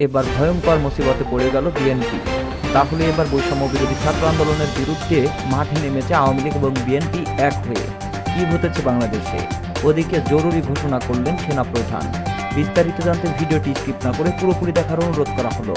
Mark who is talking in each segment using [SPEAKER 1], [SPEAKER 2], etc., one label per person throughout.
[SPEAKER 1] এবার ভয়ঙ্কর মুসিবতে পড়ে গেল বিএনপি। তাহলে এবার বৈষম্য বিরোধী ছাত্র আন্দোলনের বিরুদ্ধে মাঠে নেমেছে আওয়ামী লীগ এবং বিএনপি এক হয়ে। কি ঘটেছে বাংলাদেশে? ওদিকে জরুরি ঘোষণা করলেন সেনাপ্রধান। বিস্তারিত জানতে ভিডিওটি স্কিপ না করে পুরোপুরি দেখার অনুরোধ করা হলো।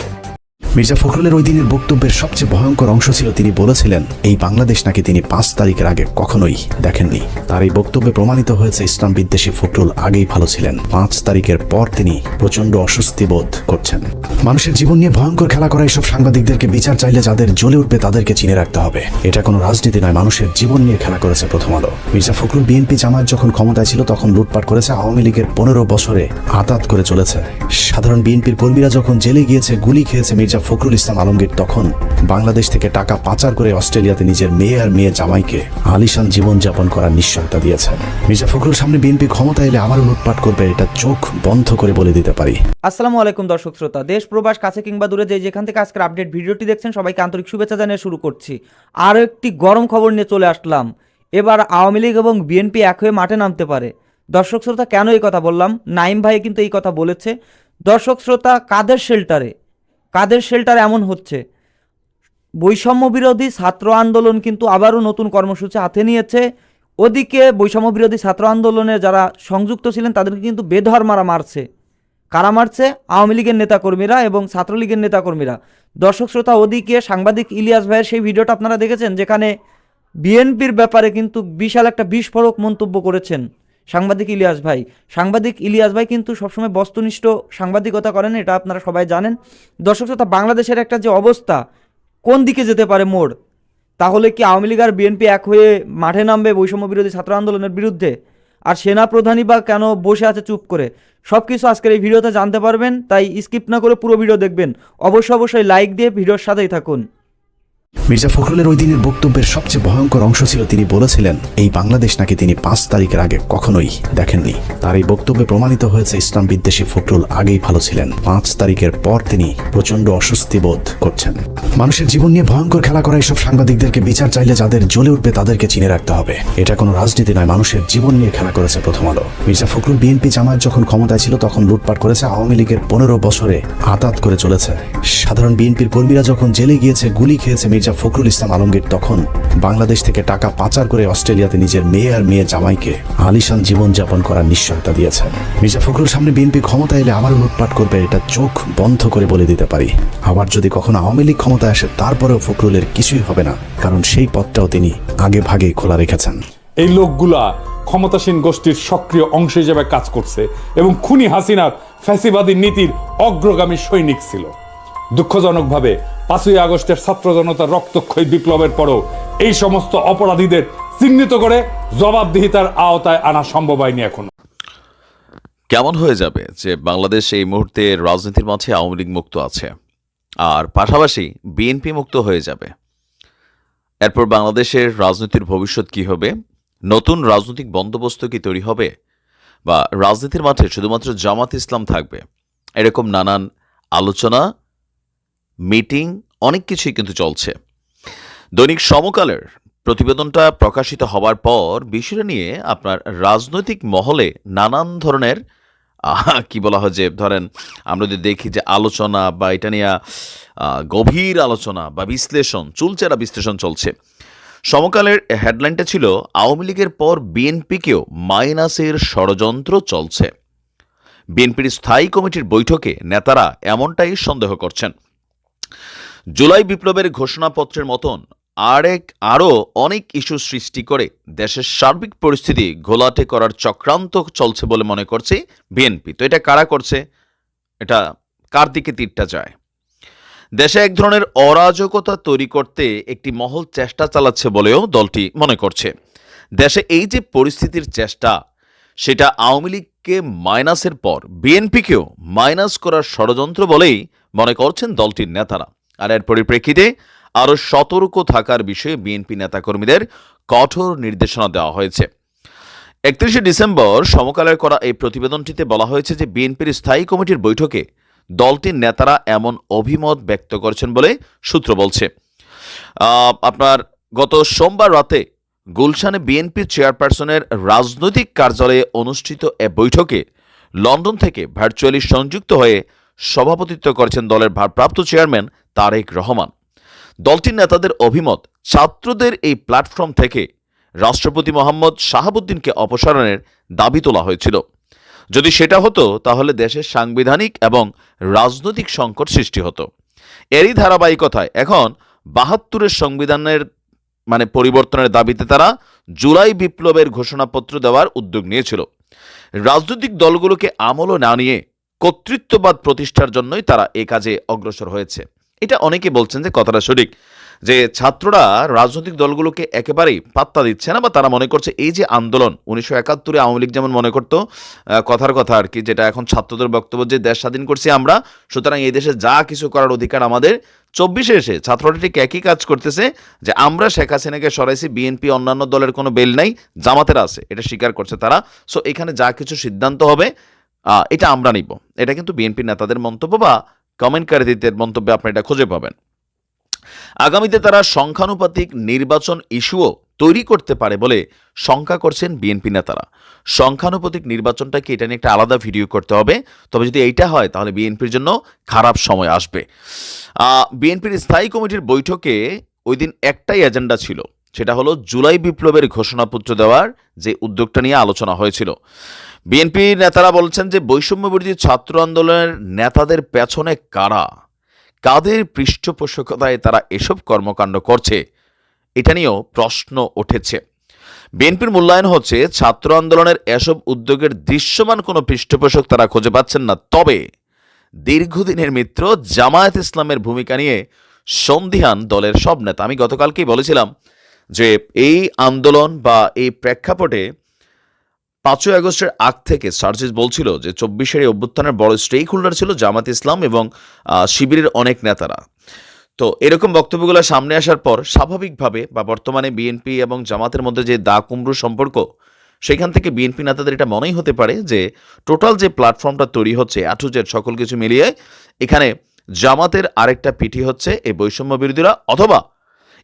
[SPEAKER 2] মির্জা ফখরুলের ওই দিনের বক্তব্যের সবচেয়ে ভয়ঙ্কর অংশ ছিল তিনি বলেছিলেন, এই বাংলাদেশ নাকি তিনি পাঁচ তারিখের আগে কখনোই দেখেননি। তার এই বক্তব্যে প্রমাণিত হয়েছে, ইসলাম বিদ্বেষী ফখরুল আগেই ভালো ছিলেন। পাঁচ তারিখের পর তিনি প্রচণ্ড অস্বস্তি বোধ করছেন। মানুষের জীবন নিয়ে ভয়ঙ্কর খেলা করা এইসব সাংবাদিকদেরকে বিচার চাইলে যাদের জ্বলে উঠবে তাদেরকে চিনে রাখতে হবে। এটা কোনো রাজনীতি নয়, মানুষের জীবন নিয়ে খেলা করেছে প্রথম আলো। মির্জা ফখরুল বিএনপি জামায়াত যখন ক্ষমতায় ছিল, তখন লুটপাট করেছে, আওয়ামী লীগের পনেরো বছরে আতাত করে চলেছে। সাধারণ বিএনপির কর্মীরা যখন জেলে গিয়েছে, গুলি খেয়েছে মির্জা ফখরুল ইসলাম আলমগীর তখন বাংলাদেশ থেকে টাকা পাচার করে অস্ট্রেলিয়াতে নিজের মেয়ে আর মেয়ে জামাইকে আলিশান জীবনযাপন করার নিশ্চয়তা দিয়েছেন। মির্জা ফখরুল সামনে বিএনপি ক্ষমতা এলে আবারও লুটপাট করবে এটা চোখ বন্ধ করে বলে দিতে পারি।
[SPEAKER 1] আসসালামু আলাইকুম দর্শক শ্রোতা, দেশ, প্রবাস, কাছে কিংবা দূরে যে যেখান থেকে আজকের আপডেট ভিডিওটি দেখছেন, সবাইকে আন্তরিক শুভেচ্ছা জানিয়ে শুরু করছি। আরও একটি গরম খবর নিয়ে চলে আসলাম। এবার আওয়ামী লীগ এবং বিএনপি এক হয়ে মাঠে নামতে পারে। দর্শক শ্রোতা, কেন এই কথা বললাম? নাইম ভাই কিন্তু এই কথা বলেছে। দর্শক শ্রোতা, কাদের শেল্টারে কাদের শেল্টার এমন হচ্ছে? বৈষম্য বিরোধী ছাত্র আন্দোলন কিন্তু আবারও নতুন কর্মসূচি হাতে নিয়েছে। ওদিকে বৈষম্য বিরোধী ছাত্র আন্দোলনে যারা সংযুক্ত ছিলেন, তাদেরকে কিন্তু বেধর মারা মারছে। কারা মারছে? আওয়ামী লীগের নেতাকর্মীরা এবং ছাত্রলীগের নেতাকর্মীরা। দর্শক শ্রোতা, ওদিকে সাংবাদিক ইলিয়াস ভাইয়ের সেই ভিডিওটা আপনারা দেখেছেন, যেখানে বিএনপির ব্যাপারে কিন্তু বিশাল একটা বিস্ফোরক মন্তব্য করেছেন। সাংবাদিক ইলিয়াস ভাই। সাংবাদিক ইলিয়াস ভাই কিন্তু সবসময় বস্তুনিষ্ঠ সাংবাদিকতা করেন, এটা আপনারা সবাই জানেন। দর্শক শ্রোতা, বাংলাদেশের একটা যে অবস্থা, কোন দিকে যেতে পারে মোড়? তাহলে কি আওয়ামী লীগ আর বিএনপি এক হয়ে মাঠে নামবে বৈষম্য বিরোধী ছাত্র আন্দোলনের বিরুদ্ধে? আর সেনা প্রধানই বা কেন বসে আছে চুপ করে? সব কিছু আজকের এই ভিডিওতে জানতে পারবেন, তাই স্কিপ না করে পুরো ভিডিও দেখবেন। অবশ্যই অবশ্যই লাইক দিয়ে ভিডিওর সাথেই থাকুন।
[SPEAKER 2] মির্জা ফখরুলের ওই দিনের বক্তব্যের সবচেয়ে ভয়ঙ্কর অংশ ছিল তিনি বলেছিলেন, এই বাংলাদেশ নাকি তিনি পাঁচ তারিখের আগে কখনোই দেখেননি। তার এই বক্তব্যে প্রমাণিত হয়েছে, ইসলাম বিদ্বেষী ফখরুল আগেই ভালো ছিলেন। পাঁচ তারিখের পর তিনি প্রচণ্ড অস্বস্তি বোধ করছেন। মানুষের জীবন নিয়ে ভয়ঙ্কর খেলা করা এইসব সাংবাদিকদেরকে বিচার চাইলে যাদের জ্বলে উঠবে তাদেরকে চিনে রাখতে হবে। এটা কোনো রাজনীতি নয়, মানুষের জীবন নিয়ে খেলা করেছে প্রথম আলো। মির্জা ফখরুল বিএনপি জামায়াত যখন ক্ষমতায় ছিল, তখন লুটপাট করেছে, আওয়ামী লীগের পনেরো বছরে আতাত করে চলেছে। সাধারণ বিএনপির কর্মীরা যখন জেলে গিয়েছে, গুলি খেয়েছে মির্জা ফখরুল ইসলাম আলমগীর তখন বাংলাদেশ থেকে টাকা পাচার করে অস্ট্রেলিয়াতে নিজের মেয়ে আর মেয়ে জামাইকে আলিশান জীবনযাপন করার নিশ্চয়তা দিয়েছেন। মির্জা ফখরুল সামনে বিএনপি ক্ষমতা এলে আবারও লুটপাট করবে এটা চোখ বন্ধ করে বলে দিতে পারি। আবার যদি কখনো আওয়ামী লীগ ক্ষমতায় আসে, তারপরেও ফখরুলের কিছুই হবে না, কারণ সেই পথটাও তিনি আগে ভাগে খোলা রেখেছেন।
[SPEAKER 3] এই লোকগুলা ক্ষমতাসীন গোষ্ঠীর সক্রিয় অংশ হিসেবে কাজ করছে এবং খুনি হাসিনার ফ্যাসিবাদী নীতির অগ্রগামী সৈনিক ছিল। দুঃখজনকভাবে পাঁচই আগস্টের ছাত্র জনতার রক্তক্ষয়ী বিপ্লবের পরও এই সমস্ত অপরাধীদের চিহ্নিত করে জবাবদিহিতার আওতায় আনা সম্ভব হয়নি এখনও।
[SPEAKER 4] কেমন হয়ে যাবে যে বাংলাদেশ এই মুহূর্তে রাজনীতির মাঝে আওয়ামী লীগ মুক্ত আছে? আর পাশাপাশি বিএনপি মুক্ত হয়ে যাবে। এরপর বাংলাদেশের রাজনীতির ভবিষ্যৎ কি হবে? নতুন রাজনৈতিক বন্দোবস্ত কি তৈরি হবে? বা রাজনীতির মাঠে শুধুমাত্র জামাত ইসলাম থাকবে? এরকম নানান আলোচনা মিটিং, অনেক কিছুই কিন্তু চলছে। দৈনিক সমকালের প্রতিবেদনটা প্রকাশিত হওয়ার পর বিষয়টা নিয়ে আপনার রাজনৈতিক মহলে নানান ধরনের কি বলা হয় যে, ধরেন আমরা যদি দেখি যে আলোচনা বা এটা নিয়ে গভীর আলোচনা বা বিশ্লেষণ, চুলচেরা বিশ্লেষণ চলছে। সমকালের হেডলাইনটা ছিল, আওয়ামী লীগের পর বিএনপিকেও মাইনাসের ষড়যন্ত্র চলছে। বিএনপির স্থায়ী কমিটির বৈঠকে নেতারা এমনটাই সন্দেহ করছেন। জুলাই বিপ্লবের ঘোষণাপত্রের মতন আরেক আরও অনেক ইস্যু সৃষ্টি করে দেশের সার্বিক পরিস্থিতি ঘোলাটে করার চক্রান্ত চলছে বলে মনে করছে বিএনপি। তো এটা কারা করছে? এটা কার দিকে তীরটা যায়? দেশে এক ধরনের অরাজকতা তৈরি করতে একটি মহল চেষ্টা চালাচ্ছে বলেও দলটি মনে করছে। দেশে এই যে পরিস্থিতির চেষ্টা, সেটা আওয়ামী লীগকে মাইনাসের পর, বিএনপিকেও মাইনাস করার ষড়যন্ত্র বলেই মনে করছেন দলটির নেতারা। আর এর পরিপ্রেক্ষিতে আরও সতর্ক থাকার বিষয়ে বিএনপি নেতাকর্মীদের কঠোর নির্দেশনা দেওয়া হয়েছে। একত্রিশে ডিসেম্বর সমকালের করা এই প্রতিবেদনটিতে বলা হয়েছে যে বিএনপির স্থায়ী কমিটির বৈঠকে দলটির নেতারা এমন অভিমত ব্যক্ত করেছেন বলে সূত্র বলছে। আপনার গত সোমবার রাতে গুলশানে বিএনপি চেয়ারপারসনের রাজনৈতিক কার্যালয়ে অনুষ্ঠিত এ বৈঠকে লন্ডন থেকে ভার্চুয়ালি সংযুক্ত হয়ে সভাপতিত্ব করেছেন দলের ভারপ্রাপ্ত চেয়ারম্যান তারেক রহমান। দলটির নেতাদের অভিমত, ছাত্রদের এই প্ল্যাটফর্ম থেকে রাষ্ট্রপতি মোহাম্মদ শাহাবুদ্দিনকে অপসারণের দাবি তোলা হয়েছিল। যদি সেটা হতো, তাহলে দেশের সাংবিধানিক এবং রাজনৈতিক সংকট সৃষ্টি হতো। এরই ধারাবাহিকতায় এখন বাহাত্তরের সংবিধানের মানে পরিবর্তনের দাবিতে তারা জুলাই বিপ্লবের ঘোষণাপত্র দেওয়ার উদ্যোগ নিয়েছিল। রাজনৈতিক দলগুলোকে আমলও না নিয়ে কর্তৃত্ববাদ প্রতিষ্ঠার জন্যই তারা এ কাজে অগ্রসর হয়েছে। এটা অনেকে বলছেন যে কথাটা সঠিক, যে ছাত্ররা রাজনৈতিক দলগুলোকে একেবারেই পাত্তা দিচ্ছে না বা তারা মনে করছে এই যে আন্দোলন উনিশশো একাত্তরে আওয়ামী লীগ যেমন মনে করতো কথার কথা আর কি, যেটা এখন ছাত্রদের বক্তব্য যে দেশ স্বাধীন করছি আমরা, সুতরাং এই দেশে যা কিছু করার অধিকার আমাদের। চব্বিশে এসে ছাত্ররা ঠিক একই কাজ করতেছে যে আমরা শেখ হাসিনাকে সরাইছি, বিএনপি অন্যান্য দলের কোনো বেল নাই, জামাতের আছে, এটা স্বীকার করছে তারা। সো এখানে যা কিছু সিদ্ধান্ত হবে এটা আমরা নিব। এটা কিন্তু বিএনপি নেতাদের মন্তব্য বা কমেন্টকারীদের মন্তব্যে আপনি এটা খুঁজে পাবেন। আগামীতে তারা সংখ্যানুপাতিক নির্বাচন ইস্যুও তৈরি করতে পারে বলে শঙ্কা করছেন বিএনপি নেতারা। সংখ্যানুপাতিক নির্বাচনটাকে এটা নিয়ে একটা আলাদা ভিডিও করতে হবে। তবে যদি এইটা হয়, তাহলে বিএনপির জন্য খারাপ সময় আসবে। বিএনপির স্থায়ী কমিটির বৈঠকে ওই দিন একটাই এজেন্ডা ছিল। সেটা হলো জুলাই বিপ্লবের ঘোষণাপত্র দেওয়ার যে উদ্যোগটা নিয়ে আলোচনা হয়েছিল। বিএনপি নেতারা বলছেন যে বৈষম্য বিরোধী ছাত্র আন্দোলনের নেতাদের পেছনে কারা? কাদের পৃষ্ঠপোষকতায় তারা এসব কর্মকাণ্ড করছে? এটা নিয়েও প্রশ্ন উঠেছে। বিএনপির মূল্যায়ন হচ্ছে, ছাত্র আন্দোলনের এসব উদ্যোগের দৃশ্যমান কোনো পৃষ্ঠপোষক তারা খুঁজে পাচ্ছেন না। তবে দীর্ঘদিনের মিত্র জামায়াত ইসলামের ভূমিকা নিয়ে সন্দিহান দলের সব নেতা। আমি গতকালকেই বলেছিলাম যে এই আন্দোলন বা এই প্রেক্ষাপটে পাঁচই আগস্টের আগ থেকে সার্জিস বলছিল যে চব্বিশের এই অভ্যুত্থানের বড় স্টেক হোল্ডার ছিল জামাত ইসলাম এবং শিবিরের অনেক নেতারা। তো এরকম বক্তব্যগুলো সামনে আসার পর স্বাভাবিকভাবে বা বর্তমানে বিএনপি এবং জামাতের মধ্যে যে দা কুমড়ো সম্পর্ক, সেখান থেকে বিএনপি নেতাদের এটা মনেই হতে পারে যে টোটাল যে প্ল্যাটফর্মটা তৈরি হচ্ছে অ্যাটুজের সকল কিছু মিলিয়ে, এখানে জামাতের আরেকটা পিঠি হচ্ছে এই বৈষম্য বিরোধীরা অথবা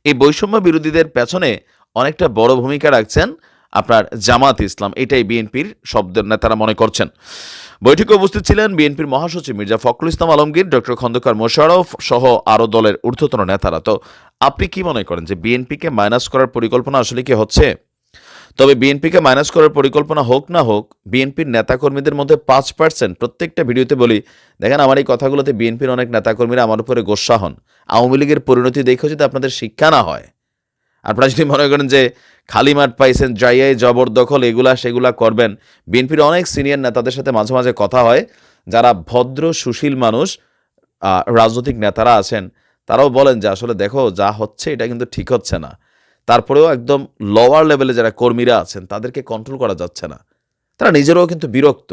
[SPEAKER 4] এই বৈষম্য বিরোধীদের পেছনে অনেকটা বড় ভূমিকা রাখছেন আপনার জামাত ইসলাম। এটাই বিএনপির শব্দের নেতারা মনে করছেন। বৈঠকে উপস্থিত ছিলেন বিএনপির মহাসচিব মির্জা ফখরুল ইসলাম আলমগীর, ডক্টর খন্দকার মোশারফ সহ আরও দলের ঊর্ধ্বতন নেতারা। তো আপনি কি মনে করেন যে বিএনপিকে মাইনাস করার পরিকল্পনা আসলে কি হচ্ছে? তবে বিএনপিকে মাইনাস করার পরিকল্পনা হোক না হোক, বিএনপির নেতাকর্মীদের মধ্যে পাঁচ পার্সেন্ট প্রত্যেকটা ভিডিওতে বলি, দেখেন আমার এই কথাগুলোতে বিএনপির অনেক নেতাকর্মীরা আমার উপরে গোসা হন। আওয়ামী লীগের পরিণতি দেখেও যদি আপনাদের শিক্ষা না হয়, আপনারা যদি মনে করেন যে খালি মাঠ পাইছেন, জাইয়াই জবরদখল, এগুলা সেগুলা করবেন, বিএনপির অনেক সিনিয়র নেতাদের সাথে মাঝে মাঝে কথা হয়, যারা ভদ্র, সুশীল মানুষ রাজনৈতিক নেতারা আছেন, তারাও বলেন যে আসলে দেখো যা হচ্ছে এটা কিন্তু ঠিক হচ্ছে না। তারপরেও একদম লোয়ার লেভেলে যারা কর্মীরা আছেন, তাদেরকে কন্ট্রোল করা যাচ্ছে না। তারা নিজেরাও কিন্তু বিরক্ত।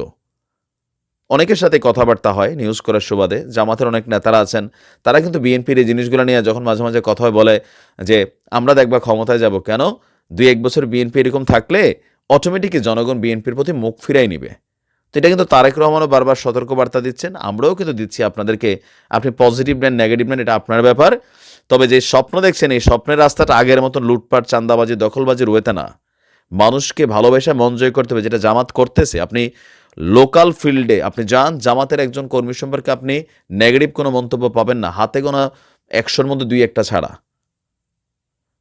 [SPEAKER 4] অনেকের সাথে কথাবার্তা হয় নিউজ করার সুবাদে। জামাতের অনেক নেতারা আছেন, তারা কিন্তু বিএনপির এই জিনিসগুলো নিয়ে যখন মাঝে মাঝে কথা বলে যে, আমরা দেখবা ক্ষমতায় যাব কেন? দুই এক বছর বিএনপি এরকম থাকলে অটোমেটিকই জনগণ বিএনপির প্রতি মুখ ফিরাই নিবে। তো এটা কিন্তু তারেক রহমানও বারবার সতর্কবার্তা দিচ্ছেন। আমরাও কিন্তু দিচ্ছি আপনাদেরকে। আপনি পজিটিভ নেন নেগেটিভ নেন, এটা আপনার ব্যাপার। তবে যে স্বপ্ন দেখছেন, এই স্বপ্নের রাস্তাটা আগের মতন লুটপাট চান্দাবাজি দখলবাজি রয়েতে না। মানুষকে ভালোবেসে মন জয় করতে হবে, যেটা জামাত করতেছে। আপনি লোকাল ফিল্ডে, আপনি যান, জামাতের একজন কর্মী সম্পর্কে আপনি নেগেটিভ কোনো মন্তব্য পাবেন না। হাতে গোনা একশোর মধ্যে দুই একটা ছাড়া।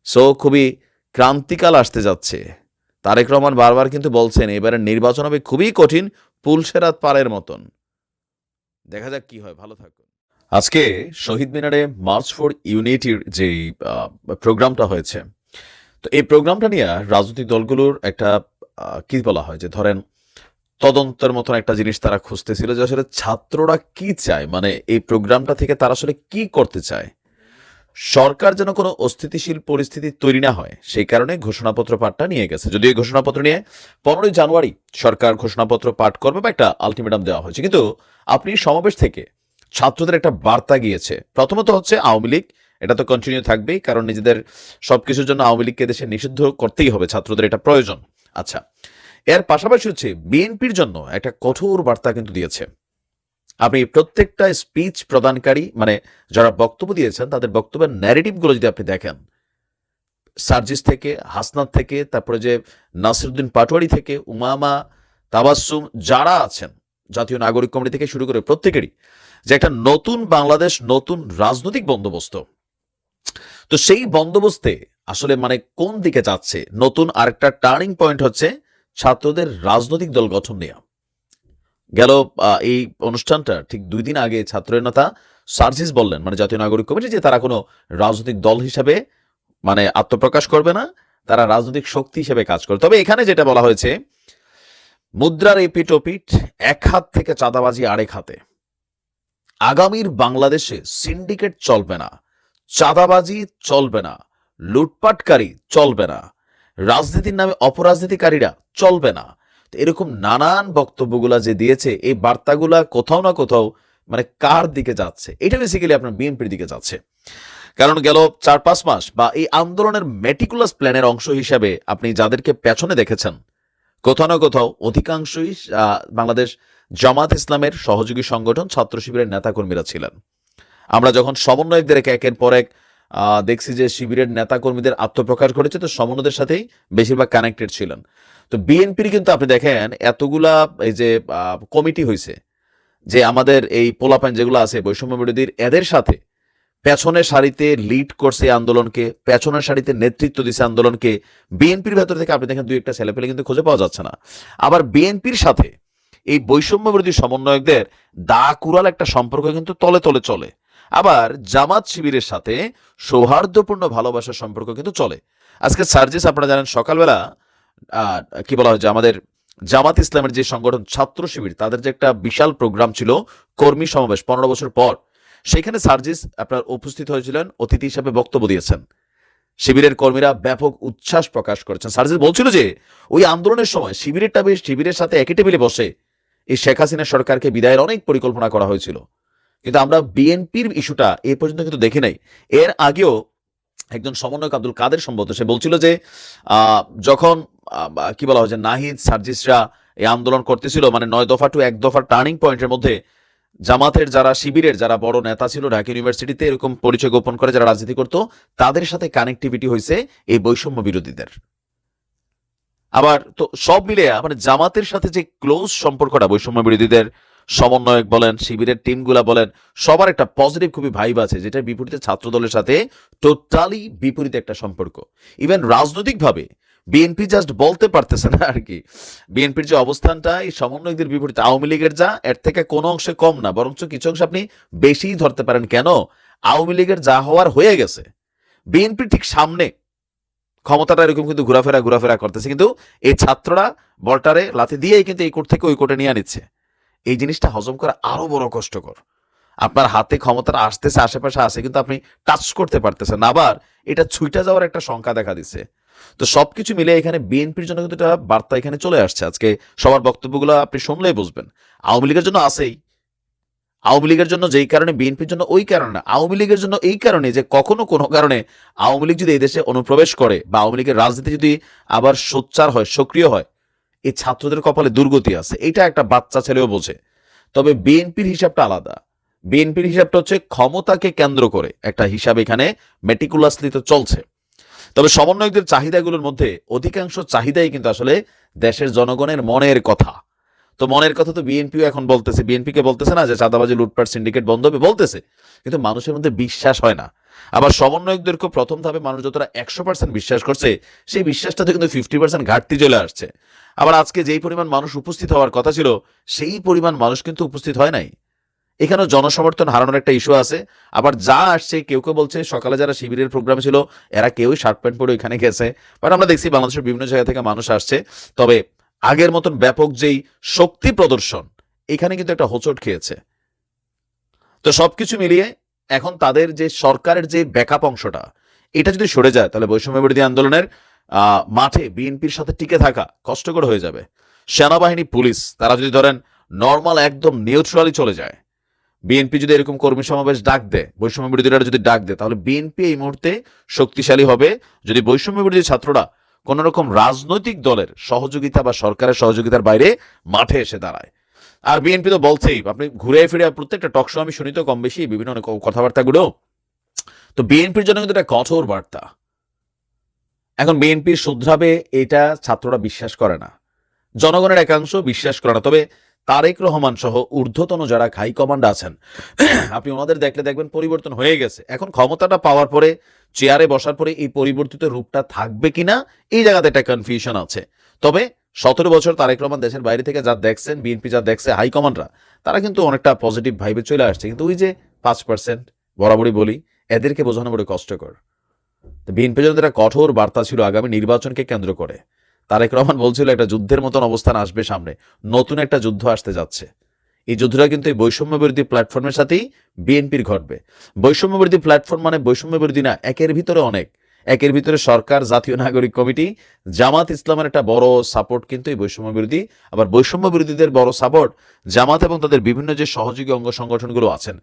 [SPEAKER 4] সো, খুবই ক্রান্তিকাল আসতে যাচ্ছে। তারেক রহমান বারবার কিন্তু বলছেন, এবারে নির্বাচন হবে খুবই কঠিন, পুলসেরাত পারের মতন। দেখা যাক কি হয়। ভালো থাকুন। আজকে শহীদ মিনারে মার্চ ফর ইউনিটির যে প্রোগ্রামটা হয়েছে, তো এই প্রোগ্রামটা নিয়ে রাজনৈতিক দলগুলোর একটা কি বলা হয় যে ধরেন তদন্তের মতন একটা জিনিস তারা খুঁজতেছিল যে আসলে ছাত্ররা কি চায়? মানে এই প্রোগ্রামটা থেকে তারা আসলে কি করতে চায়? সরকার যেন কোনো অস্থিতিশীল পরিস্থিতি তৈরি না হয়, সেই কারণে ঘোষণাপত্র পাঠটা নিয়ে গেছে। যদিও এই ঘোষণাপত্র নিয়ে পনেরোই জানুয়ারি সরকার ঘোষণাপত্র পাঠ করবে বা একটা আলটিমেটাম দেওয়া হয়েছে। কিন্তু আপনি সমাবেশ থেকে ছাত্রদের একটা বার্তা গিয়েছে। প্রথমত হচ্ছে আওয়ামী লীগ, এটা তো কন্টিনিউ থাকবেই, কারণ নিজেদের সবকিছুর জন্য আওয়ামী লীগকে দেশে নিষিদ্ধ করতেই হবে, ছাত্রদের এটা প্রয়োজন। আচ্ছা এর পাশাপাশি হচ্ছে বিএনপির জন্য একটা কঠোর বার্তা কিন্তু দিয়েছে। আপনি প্রত্যেকটা স্পিচ প্রদানকারী মানে যারা বক্তব্য দিয়েছেন, তাদের বক্তব্যের ন্যারেটিভগুলো যদি আপনি দেখেন, সার্জিস থেকে, হাসনাত থেকে, তারপরে যে নাসিরুদ্দিন পাটোয়ারি থেকে, উমামা তাবাসুম যারা আছেন, জাতীয় নাগরিক কমিটি থেকে শুরু করে প্রত্যেকেরই যে একটা নতুন বাংলাদেশ, নতুন রাজনৈতিক বন্দোবস্ত। তো সেই বন্দোবস্তে আসলে মানে কোন দিকে যাচ্ছে? নতুন আরেকটা টার্নিং পয়েন্ট হচ্ছে ছাত্রদের রাজনৈতিক দল গঠন নেওয়া গেল এই অনুষ্ঠানটা ঠিক দুই দিন আগে ছাত্র নেতা সার্জিস বললেন মানে জাতীয় নাগরিক কমিটি, যে তারা কোনো রাজনৈতিক দল হিসাবে মানে আত্মপ্রকাশ করবে না, তারা রাজনৈতিক শক্তি হিসেবে কাজ করে তবে এখানে যেটা বলা হয়েছে, মুদ্রার এই পিটোপিট এক হাত থেকে চাঁদাবাজি আরেক হাতে। আগামীর বাংলাদেশে সিন্ডিকেট চলবে না, চাঁদাবাজি চলবে না, লুটপাটকারী চলবে না, রাজনীতির নামে অপরাজনীতিকারীরা চলবে না। এরকম নানান বক্তব্যগুলা যে দিয়েছে, এই বার্তাগুলা কোথাও না কোথাও মানে কার দিকে যাচ্ছে? এটা বেসিক্যালি আপনার বিএনপির দিকে যাচ্ছে। কারণ গেল চার পাঁচ মাস বা এই আন্দোলনের মেটিকুলাস প্ল্যানের অংশ হিসাবে আপনি যাদেরকে পেছনে দেখেছেন, কোথাও না কোথাও অধিকাংশই বাংলাদেশ জামাত ইসলামের সহযোগী সংগঠন ছাত্র শিবিরের নেতাকর্মীরা ছিলেন। আমরা যখন সমন্বয়কদের একের পর এক দেখছি যে শিবিরের নেতাকর্মীদের আত্মপ্রকাশ ঘটেছে, তো সমন্বয়দের সাথেই বেশিরভাগ কানেক্টেড ছিলেন। তো বিএনপির কিন্তু আপনি দেখেন, এতগুলা এই যে কমিটি হয়েছে যে আমাদের এই পোলাপান যেগুলো আছে, বৈষম্য বিরোধীর এদের সাথে পেছনের সারিতে লিড করছে আন্দোলনকে, পেছনের সারিতে নেতৃত্ব দিছে আন্দোলনকে বিএনপির ভেতর থেকে আপনি দেখেন দুই একটা ছেলেপেলে কিন্তু খুঁজে পাওয়া যাচ্ছে না। আবার বিএনপির সাথে এই বৈষম্য বিরোধী সমন্বয়কদের দা কুড়াল একটা সম্পর্ক কিন্তু তলে তলে চলে। আবার জামাত শিবিরের সাথে সৌহার্দ্যপূর্ণ ভালোবাসার সম্পর্ক কিন্তু চলে। আজকে সার্জিস, আপনারা জানেন, সকালবেলা কি বলা হয় যে আমাদের জামাত ইসলামের যে সংগঠন ছাত্র শিবির, তাদের যে একটা বিশাল প্রোগ্রাম ছিল কর্মী সমাবেশ পনেরো বছর পর। সেখানে সার্জিস আপনার উপস্থিত হয়েছিলেন, অতিথি হিসাবে বক্তব্য দিয়েছেন। শিবিরের কর্মীরা ব্যাপক উচ্ছ্বাস প্রকাশ করেছেন। সার্জিস বলছিল যে, ওই আন্দোলনের সময় শিবিরেরটা বেশ, শিবিরের সাথে একই টেবিলে বসে এই শেখ হাসিনা সরকারকে বিদায়ের অনেক পরিকল্পনা করা হয়েছিল। কিন্তু আমরা বিএনপির ইস্যুটা এ পর্যন্ত কিন্তু দেখি নাই। এর আগেও একজন সমন্বয়ক আব্দুল কাদের সম্ভবত, সে বলছিল যে যখন কি বলা হয় যে নাহিদ, সার্জিসরা এই আন্দোলন করতেছিল মানে নয় দফা টু এক দফার টার্নিং পয়েন্টের মধ্যে জামাতের যারা শিবিরের যারা বড় নেতা ছিল, ঢাকা ইউনিভার্সিটিতে এরকম পরিচয় গোপন করে যারা রাজনীতি করত, তাদের সাথে কানেক্টিভিটি হয়েছে এই বৈষম্য বিরোধীদের। আবার তো সব মিলে মানে জামাতের সাথে যে ক্লোজ সম্পর্কটা, বৈষম্য বিরোধীদের সমন্বয়ক বলেন, শিবিরের টিমগুলা বলেন, সবার একটা পজিটিভ খুবই ভাইব আছে যেটা বিপরীতে ছাত্র দলের সাথে টোটালি বিপরীত একটা সম্পর্ক। ইভেন রাজনৈতিকভাবে বিএনপি জাস্ট বলতে পারতেছে না আর কি। বিএনপির যে অবস্থানটা, এই সমন্বয়কদের বিপরীতে আওয়ামী লীগের যা, এর থেকে কোনো অংশে কম না, বরঞ্চ কিছু অংশ আপনি বেশিই ধরতে পারেন। কেন? আওয়ামী লীগের যা হওয়ার হয়ে গেছে। বিএনপি ঠিক সামনে ক্ষমতাটা এরকম কিন্তু ঘোরাফেরা ঘোরাফেরা করতেছে। কিন্তু এই ছাত্ররা বলটারে লাথি দিয়েই কিন্তু এই কোর্ট থেকে ওই কোর্টে নিয়ে নিচ্ছে। এই জিনিসটা হজম করা আরও বড় কষ্টকর। আপনার হাতে ক্ষমতাটা আসতেছে, আশেপাশে আসে কিন্তু আপনি টাচ করতে পারতেছেন আবার এটা ছুইটা যাওয়ার একটা শঙ্কা দেখা দিচ্ছে। তো সবকিছু মিলে এখানে বিএনপির জন্য কিন্তু একটা বার্তা এখানে চলে আসছে। আজকে সবার বক্তব্যগুলো আপনি শুনলেই বুঝবেন। আওয়ামী লীগের জন্য আসেই আওয়ামী লীগের জন্য যেই কারণে, বিএনপির জন্য ওই কারণে আওয়ামী লীগের জন্য এই কারণে যে কখনো কোনো কারণে আওয়ামী লীগ যদি এই দেশে অনুপ্রবেশ করে বা আওয়ামী লীগের রাজনীতি যদি আবার সোচ্চার হয়, সক্রিয় হয়, এই ছাত্রদের কপালে দুর্গতি আছে। এটা একটা বাচ্চা ছেলেও বোঝে। তবে বিএনপির হিসাবটা আলাদা। বিএনপির হিসাবটা হচ্ছে ক্ষমতাকে কেন্দ্র করে একটা হিসাব এখানে মেটিকুলাসলি তো চলছে। তবে সমন্বয়কদের চাহিদাগুলোর মধ্যে অধিকাংশ চাহিদাই কিন্তু আসলে দেশের জনগণের মনের কথা। তো মনের কথা তো বিএনপিও এখন বলতেছে। বিএনপিকে বলতেছে না যে চাঁদাবাজি, লুটপাট সিন্ডিকেট বন্ধ হবে, বলতেছে। কিন্তু মানুষের মধ্যে বিশ্বাস হয় না। আবার সমন্বয়কদেরকে প্রথম ধাপে মানুষ যতটা একশো পার্সেন্ট বিশ্বাস করছে, সেই বিশ্বাসটাতে কিন্তু ফিফটি পার্সেন্ট ঘাটতি চলে আসছে। আবার আজকে যেই পরিমাণ মানুষ উপস্থিত হওয়ার কথা ছিল, সেই পরিমাণ মানুষ কিন্তু উপস্থিত হয় নাই। এখানেও জনসমর্থন হারানোর একটা ইস্যু আছে। আবার যা আসছে, কেউ কেউ বলছে, সকালে যারা শিবিরের প্রোগ্রাম ছিল, এরা কেউই শার্ট প্যান্ট পরে ওইখানে গেছে। বাট আমরা দেখছি বাংলাদেশের বিভিন্ন জায়গা থেকে মানুষ আসছে। তবে আগের মতন ব্যাপক যেই শক্তি প্রদর্শন, এখানে কিন্তু একটা হোঁচট খেয়েছে। তো সবকিছু মিলিয়ে এখন তাদের যে সরকারের যে ব্যাকআপ অংশটা, এটা যদি সরে যায়, তাহলে বৈষম্য বিরোধী আন্দোলনের মাঠে বিএনপির সাথে টিকে থাকা কষ্টকর হয়ে যাবে। সেনাবাহিনী, পুলিশ, তারা যদি ধরেন নর্মাল একদম নিউট্রালি চলে যায়, বিএনপি যদি এরকম কর্মী সমাবেশ ডাক দেয়, বৈষম্য বিরোধীরা যদি ডাক দেয়, তাহলে বিএনপি এই মুহূর্তে শক্তিশালী হবে। যদি বৈষম্য বিরোধী ছাত্ররা কোন রকম রাজনৈতিক দলের সহযোগিতা বা সরকারের সহযোগিতার বাইরে মাঠে এসে দাঁড়ায়। আর বিএনপি তো বলছেই, আপনি ঘুরে ফিরে প্রত্যেকটা টক শো আমি শুনি তো কম বেশি বিভিন্ন কথাবার্তাগুলো। তো বিএনপির জন্য কিন্তু একটা কঠোর বার্তা। এখন বিএনপির শুধরাবে এটা ছাত্ররা বিশ্বাস করে না। জনগণের একাংশ বিশ্বাস করে না। তবে তারেক রহমান সহ ঊর্ধ্বতন যারা হাই কমান্ড আছেন, আপনি ওনাদের দেখলে দেখবেন পরিবর্তন হয়ে গেছে। এখন ক্ষমতাটা পাওয়ার পরে চেয়ারে বসার পরে এই পরিবর্তিত রূপটা থাকবে কিনা, এই জায়গাতে একটা কনফিউশন আছে। তবে সতেরো বছর তারেক রহমান দেশের বাইরে থেকে যা দেখছেন, বিএনপি যা দেখছে হাইকমান্ডরা তারা কিন্তু অনেকটা পজিটিভ ভাইবে চলে আসছে। কিন্তু ওই যে পাঁচ পার্সেন্ট বরাবরই বলি, এদেরকে বোঝানো বড় কষ্টকর। বিএনপি জন্য একটা কঠোর বার্তা ছিল আগামী নির্বাচনকে কেন্দ্র করে, তারেক রহমান বলছিল, একটা যুদ্ধের মতন অবস্থান আসবে সামনে, নতুন একটা যুদ্ধ আসতে যাচ্ছে। এই যুদ্ধটা কিন্তু এই বৈষম্য বিরোধী প্ল্যাটফর্মের সাথেই বিএনপির ঘটবে। বৈষম্য বিরোধী প্ল্যাটফর্ম মানে বৈষম্য বিরোধী না, একের ভিতরে অনেক। একের ভিতরে সরকার, জাতীয় নাগরিক কমিটি, জামাত ইসলামের একটা বড় সাপোর্ট কিন্তু এই বৈষম্য বিরোধী আবার বৈষম্য বিরোধীদের বড় সাপোর্ট জামাত এবং তাদের বিভিন্ন যে সহযোগী অঙ্গ সংগঠনগুলো আছেন।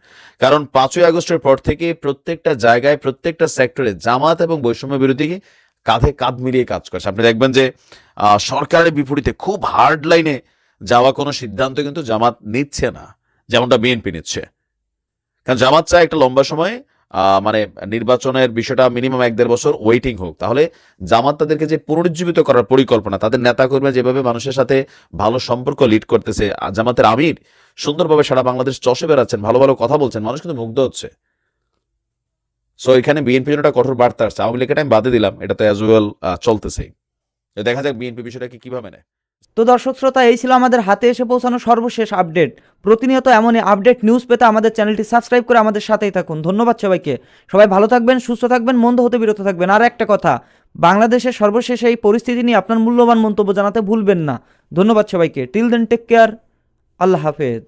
[SPEAKER 4] কারণ পাঁচই আগস্টের পর থেকে প্রত্যেকটা জায়গায়, প্রত্যেকটা সেক্টরে জামাত এবং বৈষম্য বিরোধী কাঁধে কাঁধ মিলিয়ে কাজ করছে। আপনি দেখবেন যে সরকারের বিপরীতে খুব হার্ড লাইনে যাওয়া কোনো সিদ্ধান্ত কিন্তু জামাত নিচ্ছে না, যেমনটা বিএনপি নিচ্ছে। কারণ জামাত চায় একটা লম্বা সময় মানে নির্বাচনের বিষয়টা মিনিমাম এক দেড় বছর ওয়েটিং হোক। তাহলে জামাত তাদেরকে যে পুনরুজ্জীবিত করার পরিকল্পনা, তাদের নেতা কর্মী যেভাবে মানুষের সাথে ভালো সম্পর্ক লিড করতেছে জামাতের আমির সুন্দরভাবে সারা বাংলাদেশ চষে বেড়াচ্ছেন, ভালো ভালো কথা বলছেন, মানুষ কিন্তু মুগ্ধ হচ্ছে। সো এখানে বিএনপি জন্য একটা কঠোর বার্তা আসছে। আওয়ামী লীগের আমি বাদে দিলাম, এটা তো অ্যাজ ওয়েল চলতেছেই। দেখা যাক বিএনপি বিষয়টাকে কীভাবে নেয়।
[SPEAKER 1] তো দর্শক শ্রোতা, এই ছিল আমাদের হাতে এসে পৌঁছানো সর্বশেষ আপডেট। প্রতিনিয়ত এমনই আপডেট নিউজ পেতে আমাদের চ্যানেলটি সাবস্ক্রাইব করে আমাদের সাথেই থাকুন। ধন্যবাদ সবাইকে। সবাই ভালো থাকবেন, সুস্থ থাকবেন, মন্দ হতে বিরত থাকবেন। আর একটা কথা, বাংলাদেশের সর্বশেষ এই পরিস্থিতি নিয়ে আপনার মূল্যবান মন্তব্য জানাতে ভুলবেন না। ধন্যবাদ সবাইকে। Till then take care Allah হাফেজ।